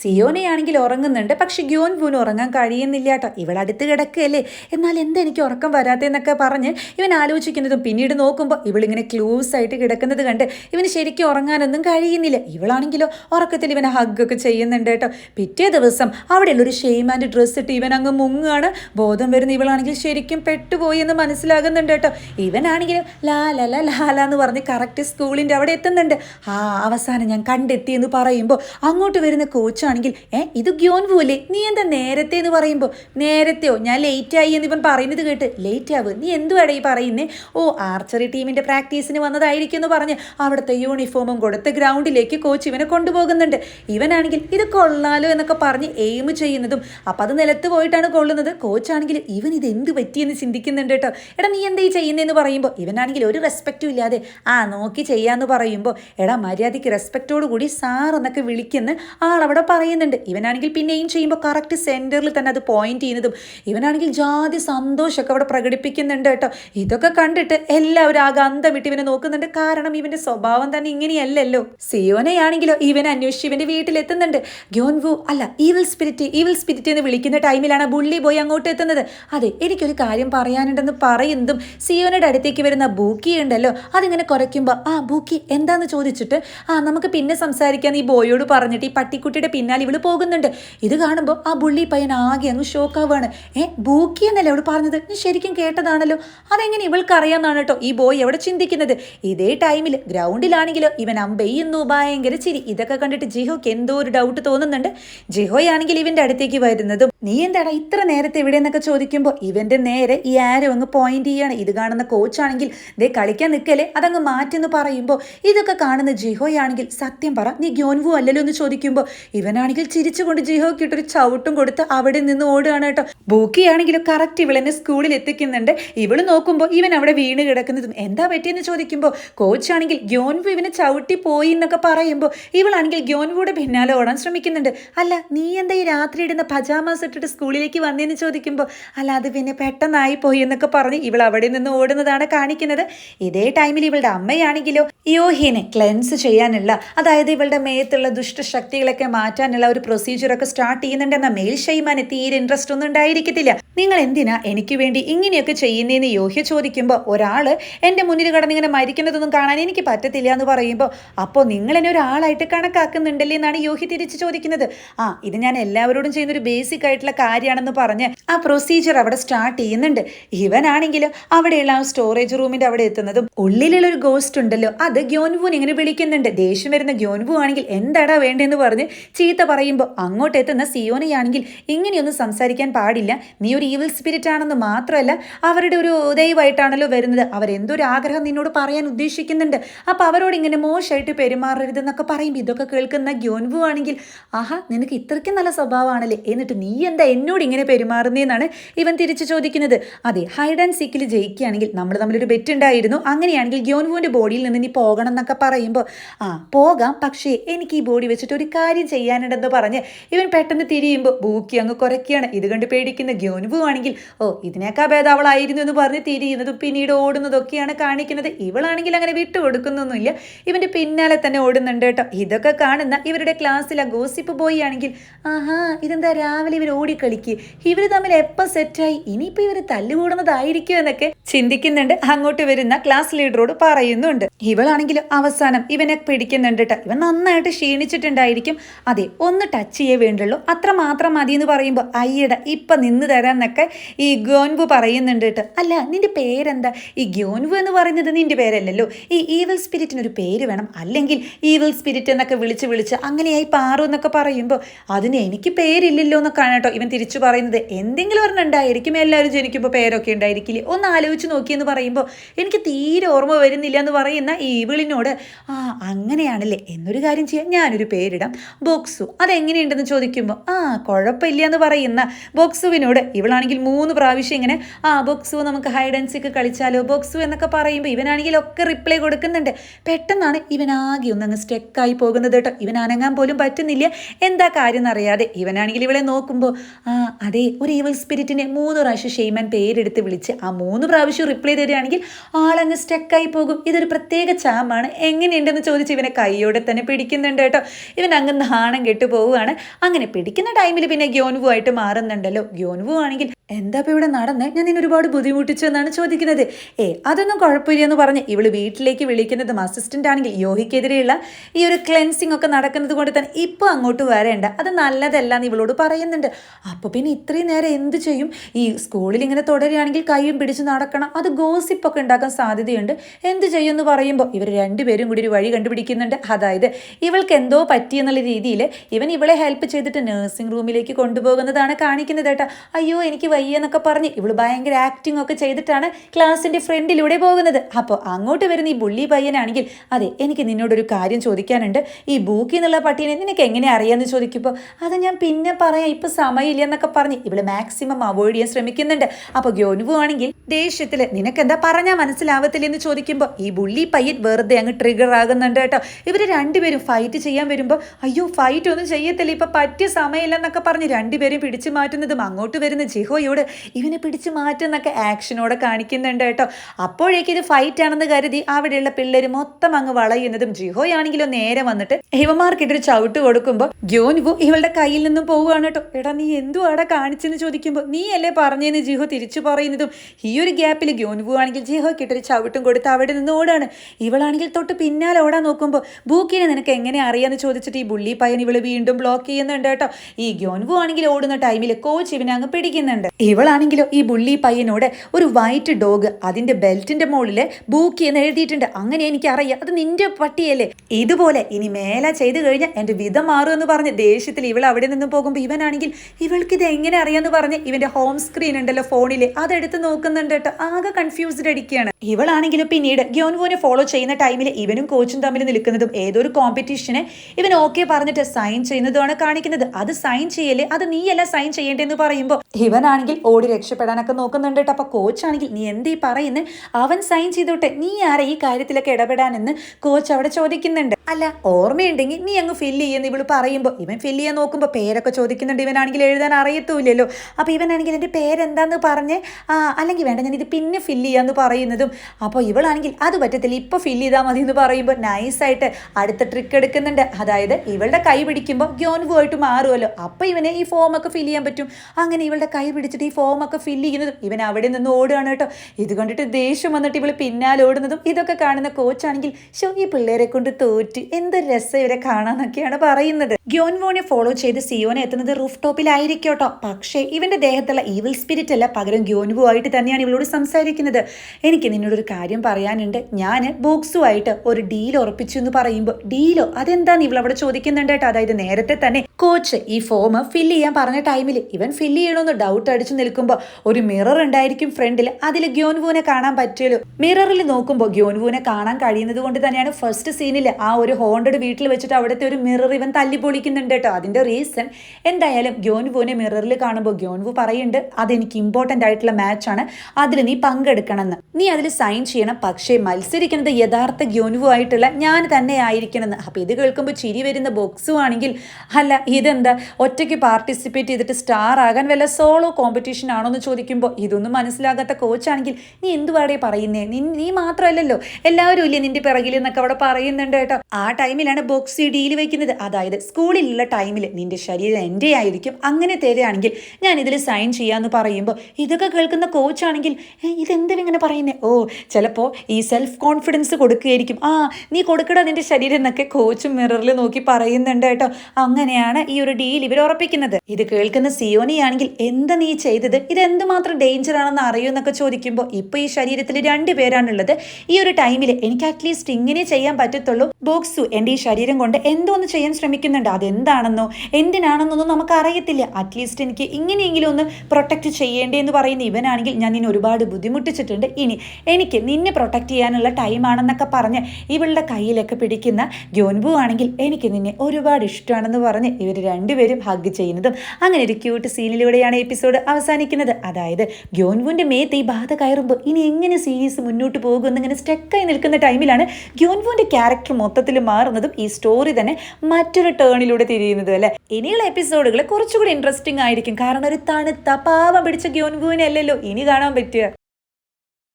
സിയോനയാണെങ്കിൽ ഉറങ്ങുന്നുണ്ട്. പക്ഷെ ഗ്യോൻ പൂന് ഉറങ്ങാൻ കഴിയുന്നില്ല കേട്ടോ. ഇവളടുത്ത് കിടക്കുകയല്ലേ. എന്നാൽ എന്താ എനിക്ക് ഉറക്കം വരാത്തെന്നൊക്കെ പറഞ്ഞ് ഇവൻ ആലോചിക്കുന്നതും പിന്നീട് നോക്കുമ്പോൾ ഇവളിങ്ങനെ ക്ലൂസ് ആയിട്ട് കിടക്കുന്നത് കണ്ട് ഇവന് ശരിക്കും ഉറങ്ങാനൊന്നും കഴിയുന്നില്ല. ഇവളാണെങ്കിലോ ഉറക്കത്തിൽ ഇവനെ ഹഗ്ഗൊക്കെ ചെയ്യുന്നുണ്ട് കേട്ടോ. പിറ്റേ ദിവസം അവിടെയുള്ള ഒരു ഷെയ്മാന്റെ ഡ്രസ്സ് ഇട്ട് ഇവൻ അങ്ങ് മുങ്ങുകയാണ് ബോധം വരുന്ന ഇവളാണെങ്കിൽ ശരിക്കും പെട്ടുപോയി എന്ന് മനസ്സിലാകുന്നുണ്ട് കേട്ടോ. ഇവനാണെങ്കിലും ലാല ലാല എന്ന് പറഞ്ഞ് കറക്റ്റ് സ്കൂളിന്റെ അവിടെ എത്തുന്നുണ്ട്. ആ അവസാനം ഞാൻ കണ്ടെത്തി എന്ന് പറയുമ്പോൾ അങ്ങോട്ട് വരുന്ന കോച്ചാണെങ്കിൽ ഏ ഇത് ഗ്യോൻ പോലെ നീ എന്താ നേരത്തെ എന്ന് പറയുമ്പോൾ? നേരത്തെയോ? ഞാൻ ലേറ്റായി എന്ന് ഇവൻ പറയുന്നത് കേട്ട്. ലേറ്റ് ആവ്? നീ എന്തുവാടേ ഈ പറയുന്നേ? ഓ ആർച്ചറി ടീമിന്റെ പ്രാക്ടീസിന് വന്നതായിരിക്കും എന്ന് പറഞ്ഞ് അവിടുത്തെ യൂണിഫോമും കൊടുത്ത് ഗ്രൗണ്ടിലേക്ക് കോച്ച് ഇവനെ കൊണ്ടുപോകുന്നുണ്ട്. ഇവനാണെങ്കിൽ ഇത് കൊള്ളാലോ എന്നൊക്കെ പറഞ്ഞ് എയിം ചെയ്യുന്നതും അപ്പം അത് നിലത്ത് പോയിട്ടാണ് കൊള്ളുന്നത്. കോച്ചാണെങ്കിൽ ഇവൻ ഇത് എന്ത് പറ്റിയെന്ന് ചിന്തിക്കുന്നുണ്ട് കേട്ടോ. എടാ നീ എന്താ ചെയ്യുന്നതെന്ന് പറയുമ്പോൾ ഇവനാണെങ്കിൽ ഒരു റെസ്പെക്റ്റും ഇല്ലാതെ ആ നോക്കി ചെയ്യാമെന്ന് പറയുമ്പോൾ എടാ മര്യാദയ്ക്ക് റെസ്പെക്റ്റോട് കൂടി സാർ എന്നൊക്കെ വിളിക്കുന്ന ആളവിടെ പറയുന്നുണ്ട്. ഇവനാണെങ്കിൽ പിന്നെയും ചെയ്യുമ്പോൾ കറക്റ്റ് സെന്ററിൽ തന്നെ അത് പോയിന്റ് ചെയ്യുന്നതും ഇവനാണെങ്കിൽ ജാതി സന്തോഷമൊക്കെ അവിടെ പ്രകടിപ്പിക്കുന്നുണ്ട് കേട്ടോ. ഇതൊക്കെ കണ്ടിട്ട് എല്ലാവരും ആകെ അന്തം വിട്ട് ഇവനെ നോക്കുന്നുണ്ട്. കാരണം ഇവന്റെ സ്വഭാവം തന്നെ ഇങ്ങനെയല്ലല്ലോ. സിയോനയാണെങ്കിലോ ഇവൻ അന്വേഷിച്ച് ഇവന്റെ വീട്ടിലെത്തുന്നുണ്ട്. ഗ്യോൻവു അല്ല ഈവിൽ സ്പിരിറ്റ് ഈവിൽ സ്പിരിറ്റ് എന്ന് വിളിക്കുന്ന ടൈമിലാണ് ബുള്ളി പോയി അങ്ങോട്ട് എത്തുന്നത്. അതെ എനിക്കൊരു കാര്യം പറയാനുണ്ടെന്ന് പറയുന്നതും സിയോനയുടെ അടുത്തേക്ക് വരുന്ന ബൂക്കി ഉണ്ടല്ലോ അതിങ്ങനെ കുറയ്ക്കുമ്പോൾ ആ ബൂക്കി എന്താന്ന് ചോദിച്ചിട്ട്? ആ നമുക്ക് പിന്നെ സംസാരിക്കാൻ ഈ ബോയോട് പറഞ്ഞിട്ട് ഈ പട്ടിക്കുട്ടിയുടെ പിന്നാലെ ഇവൾ പോകുന്നുണ്ട്. ഇത് കാണുമ്പോൾ ആ ബുള്ളി പയ്യൻ ആകെ അങ്ങ് ഷോക്കാവാണ്. ഏ ബൂക്കി എന്നല്ലേ അവൾ പറഞ്ഞത്? ശരിക്കും കേട്ടതാണല്ലോ. അതെങ്ങനെ ഇവൾക്ക് അറിയാമെന്നാണ് കേട്ടോ ഈ ബോയ് എവിടെ ചിന്തിക്കുന്നത്? ഇതേ ടൈമിൽ ഗ്രൗണ്ടിലാണെങ്കിലോ ഇവൻ അമ്പെയ്യുന്നു ഭയങ്കര ചിരി. ഇതൊക്കെ കണ്ടിട്ട് ജിഹോക്ക് എന്തോ ഒരു ഡൗട്ട് തോന്നുന്നുണ്ട്. ജിഹോയാണെങ്കിൽ ഇവന്റെ അടുത്തേക്ക് വരുന്നതും നീ എന്താടാ ഇത്ര നേരത്തെ ഇവിടെ എന്നൊക്കെ ചോദിക്കുമ്പോൾ ഇവന്റെ നേരെ ഈ ആരോ അങ്ങ് പോയിന്റ് ചെയ്യാണ്. ഇത് കാണുന്ന കോച്ചാണെങ്കിൽ ദേ കളിക്കാൻ നിൽക്കല്ലേ അതങ്ങ് മാറ്റെന്ന് പറയുമ്പോൾ ഇതൊക്കെ കാണുന്ന ജിഹോയാണെങ്കിൽ സത്യം പറ നീ ഗ്യോൻവു അല്ലല്ലോ എന്ന് ചോദിക്കുമ്പോൾ ഇവനാണെങ്കിൽ ചിരിച്ചുകൊണ്ട് ജിഹോ കിട്ടൊരു ചവിട്ടും കൊടുത്ത് അവിടെ നിന്ന് ഓടുകയാണ് കേട്ടോ. ബൂക്കിയാണെങ്കിലും കറക്റ്റ് ഇവളെന്നെ സ്കൂളിൽ എത്തിക്കുന്നുണ്ട്. ഇവൾ നോക്കുമ്പോൾ ഇവൻ അവിടെ വീണ് കിടക്കുന്നതും എന്താ പറ്റിയെന്ന് ചോദിക്കുമ്പോൾ കോച്ചാണെങ്കിൽ ഗ്യോൻവു ഇവനെ ചവിട്ടി പോയി എന്നൊക്കെ പറയുമ്പോൾ ഇവളാണെങ്കിൽ ഗ്യോൻവുടെ പിന്നാലെ ഓടാൻ ശ്രമിക്കുന്നുണ്ട്. അല്ല നീ എന്താ ഈ രാത്രി ഇടുന്ന പജാമാസ് ഇട്ടിട്ട് സ്കൂളിലേക്ക് വന്നേന്ന് ചോദിക്കുമ്പോൾ അല്ല അത് പിന്നെ പെട്ടെന്നായി പോയി എന്നൊക്കെ പറഞ്ഞ് ഇവൾ അവിടെ നിന്ന് ഓടുന്നതാണ് കാണിക്കുന്നത്. ഇതേ ടൈമിൽ ഇവളുടെ അമ്മയാണെങ്കിലോ യോഹിനെ ക്ലെൻസ് ചെയ്യാനുള്ള അതായത് ഇവളുടെ മേത്തുള്ള ദുഷ്ടശക്തികളൊക്കെ മാറ്റാനുള്ള ഒരു പ്രൊസീജിയറൊക്കെ സ്റ്റാർട്ട് ചെയ്യുന്നുണ്ടെന്ന മേൽ ഷെയ്മാന് തീരെ ഇൻട്രസ്റ്റ് ഒന്നും ഉണ്ടായിരിക്കത്തില്ല. നിങ്ങൾ എന്തിനാ എനിക്ക് വേണ്ടി ഇങ്ങനെയൊക്കെ ചെയ്യുന്നതെന്ന് യോഹ്യ ചോദിക്കുമ്പോൾ ഒരാൾ എന്റെ മുന്നിൽ കടന്ന് ഇങ്ങനെ മരിക്കുന്നതൊന്നും കാണാൻ എനിക്ക് പറ്റത്തില്ല എന്ന് പറയുമ്പോൾ അപ്പോൾ നിങ്ങൾ എന്നെ ഒരാളായിട്ട് കണക്കാക്കുന്നുണ്ടല്ലേ എന്നാണ് യോഹി തിരിച്ച് ചോദിക്കുന്നത്. ആ ഇത് ഞാൻ എല്ലാവരോടും ചെയ്യുന്ന ഒരു ബേസിക് ആയിട്ടുള്ള ആയിട്ടുള്ള കാര്യമാണെന്ന് പറഞ്ഞ് ആ പ്രൊസീജിയർ അവിടെ സ്റ്റാർട്ട് ചെയ്യുന്നുണ്ട്. ഇവനാണെങ്കിലും അവിടെയുള്ള ആ സ്റ്റോറേജ് റൂമിന്റെ അവിടെ എത്തുന്നതും ഉള്ളിലുള്ള ഒരു ഗോസ്റ്റ് ഉണ്ടല്ലോ അത് ഗ്യോൻവുൻ ഇങ്ങനെ വിളിക്കുന്നുണ്ട്. ദേഷ്യം വരുന്ന ഗ്യോൻവു ആണെങ്കിൽ എന്താടാ വേണ്ടതെന്ന് പറഞ്ഞ് ചീത്ത പറയുമ്പോൾ അങ്ങോട്ട് എത്തുന്ന സിയോനയാണെങ്കിൽ ഇങ്ങനെയൊന്നും സംസാരിക്കാൻ പാടില്ല. നീ ഒരു ഈവിൽ സ്പിരിറ്റ് ആണെന്ന് മാത്രമല്ല അവരുടെ ഒരു ദൈവമായിട്ടാണല്ലോ വരുന്നത്. അവരെന്തൊരു ആഗ്രഹം നിന്നോട് പറയാൻ ഉദ്ദേശിക്കുന്നുണ്ട്. അപ്പൊ അവരോട് ഇങ്ങനെ മോശമായിട്ട് പെരുമാറരുതെന്നൊക്കെ പറയുമ്പോൾ ഇതൊക്കെ കേൾക്കുന്ന ഗ്യോൻവു ആണെങ്കിൽ ആഹാ നിനക്ക് ഇത്രയ്ക്കും നല്ല സ്വഭാവമാണല്ലേ? എന്നിട്ട് നീ എന്താ എന്നോട് ഇങ്ങനെ പെരുമാറുന്നതെന്നാണ് ഇവൻ തിരിച്ചു ചോദിക്കുന്നത്. അതെ ഹൈഡ് ആൻഡ് സീക്കിൽ ജയിക്കുകയാണെങ്കിൽ നമ്മൾ തമ്മിലൊരു ബെറ്റ് ഉണ്ടായിരുന്നു അങ്ങനെയാണെങ്കിൽ ഗ്യോൻവുവിന്റെ ബോഡിയിൽ നിന്ന് നീ പോകണം എന്നൊക്കെ പറയുമ്പോൾ ആ പോകാം പക്ഷേ എനിക്ക് ഈ ബോഡി വെച്ചിട്ട് ഒരു കാര്യം ചെയ്യാനുണ്ടെന്ന് പറഞ്ഞ് ഇവൻ പെട്ടെന്ന് തിരിയുമ്പോൾ ബൂക്കി അങ്ങ് കുറയ്ക്കുകയാണ്. ഇത് കണ്ട് പേടിക്കുന്ന ഗ്യോൻവു ആണെങ്കിൽ ഓ ഇതിനേക്കാ ഭേദാവളായിരുന്നു എന്ന് പറഞ്ഞ് തിരിയുന്നതും പിന്നീട് ഓടുന്നതൊക്കെയാണ് കാണിക്കുന്നത്. ഇവളാണെങ്കിൽ അങ്ങനെ വിട്ടു കൊടുക്കുന്നൊന്നുമില്ല ഇവന്റെ പിന്നാലെ തന്നെ ഓടുന്നുണ്ട് കേട്ടോ. ഇതൊക്കെ കാണുന്ന ഇവരുടെ ക്ലാസ്സിലെ ഗോസിപ്പ് ബോയ് ആണെങ്കിൽ ആഹാ ഇതെന്താ രാവിലെ ഇവർ ഓടിക്കളിക്ക്. ഇവർ തമ്മിൽ എപ്പ സെറ്റായി? ഇനിയിപ്പോൾ ഇവർ തല്ലുകൂടുന്നതായിരിക്കും എന്നൊക്കെ ചിന്തിക്കുന്നുണ്ട്. അങ്ങോട്ട് വരുന്ന ക്ലാസ് ലീഡറോട് പറയുന്നുണ്ട്. ഇവളാണെങ്കിലും അവസാനം ഇവനെ പിടിക്കുന്നുണ്ട് ഇവ ഇവൻ നന്നായിട്ട് ക്ഷീണിച്ചിട്ടുണ്ടായിരിക്കും. അതെ ഒന്ന് ടച്ച് ചെയ്യേ വേണ്ടുള്ളൂ. അത്ര മാത്രം മതി എന്ന് പറയുമ്പോൾ അയ്യട ഇപ്പൊ നിന്ന് തരാന്നൊക്കെ ഈ ഗ്യോൻവു പറയുന്നുണ്ട് കേട്ടോ അല്ല നിന്റെ പേരെന്താ? ഈ ഗ്യോൻവു എന്ന് പറയുന്നത് നിന്റെ പേരല്ലല്ലോ. ഈ ഈവൽ സ്പിരിറ്റിനൊരു പേര് വേണം. അല്ലെങ്കിൽ ഈവൽ സ്പിരിറ്റ് എന്നൊക്കെ വിളിച്ച് വിളിച്ച് അങ്ങനെയായി പാറു എന്നൊക്കെ പറയുമ്പോൾ അതിന് എനിക്ക് പേരില്ലല്ലോ എന്നൊക്കെയാണ് കേട്ടോ ഇവൻ തിരിച്ചു പറയുന്നത് എന്തെങ്കിലും ഒരെണ്ണം ഉണ്ടായിരിക്കും. എല്ലാവരും ജനിക്കുമ്പോൾ പേരൊക്കെ ഉണ്ടായിരിക്കില്ലേ? ഒന്ന് ആലോചിച്ച് നോക്കിയെന്ന് പറയുമ്പോൾ എനിക്ക് തീരെ ഓർമ്മ വരുന്നില്ല എന്ന് പറയുന്ന ഈ ഇവിളിനോട് ആ അങ്ങനെയാണല്ലേ? എന്നൊരു കാര്യം ചെയ്യാം. ഞാനൊരു പേരിടാം. ബോക്സു അതെങ്ങനെയുണ്ടെന്ന് ചോദിക്കുമ്പോൾ ആ കുഴപ്പമില്ല എന്ന് പറയുന്ന ബോക്സുവിനോട് ഇവളാണെങ്കിൽ മൂന്ന് പ്രാവശ്യം ഇങ്ങനെ ആ ബോക്സു നമുക്ക് ഹൈഡ് ആൻഡ് സീക്ക് കളിച്ചാലോ? ബോക്സു എന്നൊക്കെ പറയുമ്പോൾ ഇവനാണെങ്കിൽ ഒക്കെ റിപ്ലൈ കൊടുക്കുന്നുണ്ട്. പെട്ടെന്നാണ് ഇവനാകെ ഒന്നങ്ങ് സ്റ്റെക്കായി പോകുന്നത് കേട്ടോ. ഇവൻ അനങ്ങാൻ പോലും പറ്റുന്നില്ല. എന്താ കാര്യം എന്നറിയാതെ ഇവനാണെങ്കിൽ ഇവളെ നോക്കുമ്പോൾ ആ അതെ ഒരു ഈവൽ സ്പിരിറ്റിനെ മൂന്ന് പ്രാവശ്യം ഷെയ്മൻ പേരെടുത്ത് വിളിച്ച് ആ മൂന്ന് പ്രാവശ്യം റിപ്ലൈ തരികയാണെങ്കിൽ ആളങ്ങ് സ്റ്റക്കായി പോകും. ഇതൊരു പ്രത്യേക ചാമാണ് എങ്ങനെയുണ്ടെന്ന് ചോദിച്ച് ഇവനെ കൈയോടെ തന്നെ പിടിക്കുന്നുണ്ട് കേട്ടോ. ഇവൻ അങ്ങ് നാണം കെട്ടു പോവുകയാണ്. അങ്ങനെ പിടിക്കുന്ന ടൈമിൽ പിന്നെ ഗ്യോൻവു ആയിട്ട് മാറുന്നുണ്ടല്ലോ. ഗ്യോൻവു ആണെങ്കിൽ എന്താ ഇപ്പോൾ ഇവിടെ നടന്നേ? ഞാൻ നിന്നെ ഒരുപാട് ബുദ്ധിമുട്ടിച്ചു എന്നാണ് ചോദിക്കുന്നത്. ഏ അതൊന്നും കുഴപ്പമില്ല എന്ന് പറഞ്ഞ് ഇവൾ വീട്ടിലേക്ക് വിളിക്കുന്നതും അസിസ്റ്റന്റ് ആണെങ്കിൽ യോഹിക്കെതിരെയുള്ള ഈ ഒരു ക്ലെൻസിങ് ഒക്കെ നടക്കുന്നത് കൊണ്ട് തന്നെ ഇപ്പോൾ അങ്ങോട്ട് വരേണ്ട. അത് നല്ലതല്ല എന്ന് ഇവളോട് പറയുന്നുണ്ട്. അപ്പൊ പിന്നെ ഇത്രയും നേരം എന്ത് ചെയ്യും? ഈ സ്കൂളിൽ ഇങ്ങനെ തുടരുകയാണെങ്കിൽ കൈയും പിടിച്ച് നടക്കണം. അത് ഗോസിപ്പൊക്കെ ഉണ്ടാക്കാൻ സാധ്യതയുണ്ട്. എന്ത് ചെയ്യും എന്ന് പറയുമ്പോൾ ഇവർ രണ്ടുപേരും കൂടി ഒരു വഴി കണ്ടുപിടിക്കുന്നുണ്ട്. അതായത് ഇവൾക്ക് എന്തോ പറ്റിയെന്നുള്ള രീതിയിൽ ഇവൻ ഇവളെ ഹെൽപ്പ് ചെയ്തിട്ട് നഴ്സിംഗ് റൂമിലേക്ക് കൊണ്ടുപോകുന്നതാണ് കാണിക്കുന്നത് ഏട്ടാ അയ്യോ എനിക്ക് വയ്യ എന്നൊക്കെ പറഞ്ഞ് ഇവൾ ഭയങ്കര ആക്ടിംഗ് ഒക്കെ ചെയ്തിട്ടാണ് ക്ലാസ്സിന്റെ ഫ്രണ്ടിലൂടെ പോകുന്നത്. അപ്പോൾ അങ്ങോട്ട് വരുന്ന ഈ ബുള്ളി പയ്യനാണെങ്കിൽ അതെ എനിക്ക് നിന്നോടൊരു കാര്യം ചോദിക്കാനുണ്ട്. ഈ ബൂക്കി എന്നുള്ള പട്ടീനെ നിനക്ക് എങ്ങനെ അറിയാമെന്ന് ചോദിക്കുമ്പോൾ അത് ഞാൻ പിന്നെ പറയാം. ഇപ്പൊ സമയമില്ല എന്നൊക്കെ പറഞ്ഞ് ഇവൾ മാക്സിമം അവോയ്ഡ് ചെയ്യാൻ ശ്രമിക്കുന്നുണ്ട്. അപ്പോൾ ഗ്യോനുവു ആണെങ്കിൽ ദേഷ്യത്തിൽ നിനക്കെന്താ പറഞ്ഞാൽ മനസ്സിലാവത്തില്ല എന്ന് ചോദിക്കുമ്പോൾ ഈ ബുള്ളി പയ്യൻ വെറുതെ അങ്ങ് ട്രിഗർ ആകുന്നുണ്ട് കേട്ടോ. ഇവർ രണ്ടുപേരും ഫൈറ്റ് ചെയ്യാൻ വരുമ്പോൾ അയ്യോ ഫൈറ്റ് ഒന്നും ചെയ്യത്തില്ല ഇപ്പൊ പറ്റിയ സമയമില്ലെന്നൊക്കെ പറഞ്ഞ് രണ്ടുപേരും പിടിച്ചു മാറ്റുന്നതും അങ്ങോട്ട് വരുന്ന ജിഹോയോട് ഇവനെ പിടിച്ചു മാറ്റുന്നൊക്കെ ആക്ഷനോടെ കാണിക്കുന്നുണ്ട് കേട്ടോ. അപ്പോഴേക്ക് ഇത് ഫൈറ്റ് ആണെന്ന് കരുതി അവിടെയുള്ള പിള്ളേര് മൊത്തം അങ്ങ് വളയുന്നതും ജിഹോയാണെങ്കിലും നേരെ വന്നിട്ട് ഹിവമാർക്കിട്ടൊരു ചവിട്ട് കൊടുക്കുമ്പോൾ ഗ്യോൻവു ഇവളുടെ കയ്യിൽ നിന്നും പോവുകയാണ് കേട്ടോ. എടാ നീ എന്തുവാടാ കാണിച്ചെന്ന് ചോദിക്കുമ്പോൾ നീ അല്ലേ പറഞ്ഞതെന്ന് ജിഹോ തിരിച്ചു പറയുന്നതും. ഈ ഒരു ഗ്യാപ്പിൽ ഗ്യോന് ആണെങ്കിൽ ജിഹോ കിട്ടൊരു ചവിട്ടും കൊടുത്ത് അവിടെ നിന്ന് ഓടാണ്. ഇവളാണെങ്കിൽ തൊട്ട് പിന്നാലെ ഓടാൻ നോക്കുമ്പോൾ ബൂക്കിനെ നിനക്ക് എങ്ങനെ അറിയാന്ന് ചോദിച്ചിട്ട് ഈ ബുള്ളി പയ്യൻ ഇവൾ വീണ്ടും ബ്ലോക്ക് ചെയ്യുന്നുണ്ട് കേട്ടോ. ഈ ഗ്യോൻവു ആണെങ്കിൽ ഓടുന്ന ടൈമിൽ കോച്ച് ഇവനെ അങ്ങ് പിടിക്കുന്നുണ്ട്. ഇവളാണെങ്കിലോ ഈ ബുള്ളി പയ്യനോട് ഒരു വൈറ്റ് ഡോഗ് അതിന്റെ ബെൽറ്റിന്റെ മുകളിൽ ബൂക്കി എന്ന് എഴുതിയിട്ടുണ്ട്. അങ്ങനെ എനിക്ക് അറിയാം അത് നിന്റെ പട്ടിയല്ലേ. ഇതുപോലെ ഇനി മേല ചെയ്തു കഴിഞ്ഞാൽ എന്റെ വിധം മാറും എന്ന് പറഞ്ഞ് ദേഷ്യത്തിൽ ഇവൾ അവിടെ നിന്ന് പോകുമ്പോൾ ഇവനാണെങ്കിൽ ഇവൾക്ക് ഇത് എങ്ങനെ അറിയാന്ന് പറഞ്ഞ് ഇവന്റെ ഹോം സ്ക്രീൻ ഉണ്ടല്ലോ ഫോണിൽ അതെടുത്ത് നോക്കുന്നുണ്ട് കേട്ടോ. ആകെ കൺഫ്യൂസ്ഡ് അടിക്കുകയാണ് ഇവളാണെങ്കിലും പിന്നീട് ഗ്യോൻവോനെ ഫോളോ ചെയ്യുന്ന ടൈമിൽ ഇവനും കോച്ചും തമ്മിൽ നിൽക്കുന്നതും ഏതൊരു കോമ്പറ്റീഷന് ഇവൻ ഓക്കെ പറഞ്ഞിട്ട് സൈൻ ചെയ്യുന്നതുമാണ് കാണിക്കുന്നത്. അത് സൈൻ ചെയ്യല്ലേ? അത് നീയല്ല സൈൻ ചെയ്യേണ്ടതെന്ന് പറയുമ്പോൾ ഇവനാണെങ്കിൽ ഓടി രക്ഷപ്പെടാനൊക്കെ നോക്കുന്നുണ്ട് കേട്ടോ. അപ്പൊ കോച്ചാണെങ്കിൽ നീ എന്തീ പറയുന്നത് അവൻ സൈൻ ചെയ്തോട്ടെ. നീ ആരെ ഈ കാര്യത്തിലൊക്കെ ഇടപെടാനെന്ന് കോച്ച് അവിടെ ചോദിക്കുന്നുണ്ട്. അല്ല ഓർമ്മയുണ്ടെങ്കിൽ നീ അങ്ങ് ഫില്ല് ചെയ്യുന്ന ഇവൾ പറയുമ്പോൾ ഇവൻ ഫില്ല് ചെയ്യാൻ നോക്കുമ്പോൾ പേരൊക്കെ ചോദിക്കുന്നുണ്ട് ഇവനാണെങ്കിൽ എഴുതാൻ അറിയത്തുമില്ലല്ലോ. അപ്പോൾ ഇവനാണെങ്കിൽ എന്റെ പേരെന്താന്ന് പറഞ്ഞ് ആ അല്ലെങ്കിൽ വേണ്ട ഞാനിത് പിന്നെ ഫില്ല് ചെയ്യാമെന്ന് പറയുന്നതും അപ്പോൾ ഇവളാണെങ്കിൽ അത് പറ്റത്തില്ല ഇപ്പോൾ ഫില്ല് ചെയ്താൽ മതി എന്ന് പറയുമ്പോൾ നൈസായിട്ട് അടുത്ത ട്രിക്ക് എടുക്കുന്നുണ്ട്. അതായത് ഇവളുടെ കൈ പിടിക്കുമ്പോൾ ഗ്യോൻവു ആയിട്ട് മാറുമല്ലോ. അപ്പോൾ ഇവനെ ഈ ഫോമൊക്കെ ഫില്ല് ചെയ്യാൻ പറ്റും. അങ്ങനെ ഇവളുടെ കൈ പിടിച്ചിട്ട് ഈ ഫോമൊക്കെ ഫില്ല് ചെയ്യുന്നതും ഇവൻ അവിടെ നിന്ന് ഓടുകയാണ് കേട്ടോ. ഇത് കണ്ടിട്ട് ദേഷ്യം വന്നിട്ട് ഇവൾ പിന്നാലെ ഓടുന്നതും ഇതൊക്കെ കാണുന്ന കോച്ചാണെങ്കിൽ ഷോ ഈ പിള്ളേരെ കൊണ്ട് തോറ്റു സെറ്റ് എന്ത് രസം ഇവരെ കാണാന്നൊക്കെയാണ് പറയുന്നത്. ഗ്യോൻവോനെ ഫോളോ ചെയ്ത് സിയോനെ എത്തുന്നത് റൂഫ് ടോപ്പിലായിരിക്കോട്ടോ പക്ഷേ ഇവന്റെ ദേഹത്തുള്ള ഈവിൽ സ്പിരിറ്റ് അല്ല പകരം ഗ്യോൻവു ആയിട്ട് തന്നെയാണ് ഇവളോട് സംസാരിക്കുന്നത്. എനിക്ക് നിന്നോടൊരു കാര്യം പറയാനുണ്ട്. ഞാൻ ബോക്സുമായിട്ട് ഒരു ഡീൽ ഉറപ്പിച്ചു എന്ന് പറയുമ്പോൾ ഡീലോ അതെന്താന്ന് ഇവളവിടെ ചോദിക്കുന്നുണ്ട് കേട്ടോ. അതായത് നേരത്തെ തന്നെ കോച്ച് ഈ ഫോം ഫില്ല് ചെയ്യാൻ പറഞ്ഞ ടൈമിൽ ഇവൻ ഫില്ല് ചെയ്യണമെന്ന് ഡൗട്ട് അടിച്ചു നിൽക്കുമ്പോൾ ഒരു മിറർ ഉണ്ടായിരിക്കും ഫ്രണ്ടിൽ അതിൽ ഗ്യോൻവുവിനെ കാണാൻ പറ്റുമല്ലോ മിററിൽ നോക്കുമ്പോൾ ഗ്യോൻവുവിനെ കാണാൻ കഴിയുന്നത് കൊണ്ട് തന്നെയാണ് ഫസ്റ്റ് സീനിൽ ആ ഹോണ്ടഡ് വീട്ടിൽ വെച്ചിട്ട് അവിടുത്തെ ഒരു മിറർ ഇവൻ തല്ലി പൊളിക്കുന്നുണ്ട് കേട്ടോ. അതിന്റെ റീസൺ എന്തായാലും ഗ്യോൻവുവിനെ മിററിൽ കാണുമ്പോൾ ഗ്യോൻവു പറയുന്നുണ്ട് അതെനിക്ക് ഇമ്പോർട്ടന്റ് ആയിട്ടുള്ള മാച്ചാണ് അതിൽ നീ പങ്കെടുക്കണമെന്ന്. നീ അതിൽ സൈൻ ചെയ്യണം. പക്ഷേ മത്സരിക്കുന്നത് യഥാർത്ഥ ഗ്യോൻവു ആയിട്ടുള്ള ഞാൻ തന്നെ ആയിരിക്കണമെന്ന്. അപ്പോൾ ഇത് കേൾക്കുമ്പോൾ ചിരി വരുന്ന ബോക്സും ആണെങ്കിൽ അല്ല ഇതെന്താ? ഒറ്റയ്ക്ക് പാർട്ടിസിപ്പേറ്റ് ചെയ്തിട്ട് സ്റ്റാർ ആകാൻ വല്ല സോളോ കോമ്പറ്റീഷൻ ആണോ എന്ന് ചോദിക്കുമ്പോൾ ഇതൊന്നും മനസ്സിലാകാത്ത കോച്ചാണെങ്കിൽ നീ എന്തുവാടേ പറയുന്നേ? നീ നീ മാത്രമല്ലല്ലോ. എല്ലാവരും ഇല്ലേ നിന്റെ പിറകിൽ? എന്നൊക്കെ അവിടെ പറയുന്നുണ്ട് കേട്ടോ. ആ ടൈമിലാണ് ബോക്സ് ഡീൽ വെക്കുന്നത്. അതായത് സ്കൂളിലുള്ള ടൈമിൽ നിന്റെ ശരീരം എന്റെ ആയിരിക്കും. അങ്ങനെ തരികയാണെങ്കിൽ ഞാൻ ഇതിൽ സൈൻ ചെയ്യാന്ന് പറയുമ്പോൾ ഇതൊക്കെ കേൾക്കുന്ന കോച്ചാണെങ്കിൽ ഇതെന്തും ഇങ്ങനെ പറയുന്നത് ഓ ചിലപ്പോൾ ഈ സെൽഫ് കോൺഫിഡൻസ് കൊടുക്കുകയായിരിക്കും. ആ നീ കൊടുക്കടാ നിന്റെ ശരീരം എന്നൊക്കെ കോച്ചും മിററിൽ നോക്കി പറയുന്നുണ്ട് കേട്ടോ. അങ്ങനെയാണ് ഈ ഒരു ഡീൽ ഇവർ ഉറപ്പിക്കുന്നത്. ഇത് കേൾക്കുന്ന സിയോനിയാണെങ്കിൽ എന്താ നീ ചെയ്തത്? ഇത് എന്തുമാത്രം ഡേഞ്ചർ ആണെന്ന് അറിയൂ എന്നൊക്കെ ചോദിക്കുമ്പോൾ ഇപ്പോൾ ഈ ശരീരത്തിൽ രണ്ട് പേരാണുള്ളത്. ഈ ഒരു ടൈമിൽ എനിക്ക് അറ്റ്ലീസ്റ്റ് ഇങ്ങനെ ചെയ്യാൻ പറ്റത്തുള്ളൂ. ബോക്സു എന്റെ ഈ ശരീരം കൊണ്ട് എന്തോ ഒന്ന് ചെയ്യാൻ ശ്രമിക്കുന്നുണ്ട്? അതെന്താണെന്നോ? എന്തിനാണെന്നൊന്നും നമുക്കറിയത്തില്ല. അറ്റ്ലീസ്റ്റ് എനിക്ക് ഇങ്ങനെയെങ്കിലും ഒന്ന് പ്രൊട്ടക്റ്റ് ചെയ്യേണ്ടേ എന്ന് പറയുന്ന ഇവനാണെങ്കിൽ ഞാൻ നിന്നെ ഒരുപാട് ബുദ്ധിമുട്ടിച്ചിട്ടുണ്ട്. ഇനി എനിക്ക് നിന്നെ പ്രൊട്ടക്റ്റ് ചെയ്യാനുള്ള ടൈമാണെന്നൊക്കെ പറഞ്ഞ് ഇവളുടെ കയ്യിലൊക്കെ പിടിക്കുന്ന ഗ്യോൻബു ആണെങ്കിൽ എനിക്ക് നിന്നെ ഒരുപാട് ഇഷ്ടമാണെന്ന് പറഞ്ഞ് ഇവർ രണ്ടുപേരും ഹഗ് ചെയ്യുന്നതും അങ്ങനെ ഒരു ക്യൂട്ട് സീനിലൂടെയാണ് എപ്പിസോഡ് അവസാനിക്കുന്നത്. അതായത് ഗ്യോൻവുവിന്റെ മേത്ത് ഈ ബാധ കയറുമ്പോൾ ഇനി എങ്ങനെ സീരീസ് മുന്നോട്ട് പോകുമെന്ന് ഇങ്ങനെ സ്റ്റക്കായി നിൽക്കുന്ന ടൈമിലാണ് ഗ്യോൻവുവിന്റെ ക്യാരക്ടർ മൊത്തത്തിൽ മാറുന്നതും ഈ സ്റ്റോറി തന്നെ മറ്റൊരു ടേണിലൂടെ തിരിയുന്നതും അല്ലേ? ഇനിയുള്ള എപ്പിസോഡുകൾ കുറച്ചുകൂടി ഇൻട്രസ്റ്റിംഗ് ആയിരിക്കും. കാരണം ഒരു തണുത്ത പാവം പിടിച്ച ഗ്യോൻഗുവിനെ അല്ലല്ലോ. ഇനി കാണാൻ പറ്റുക.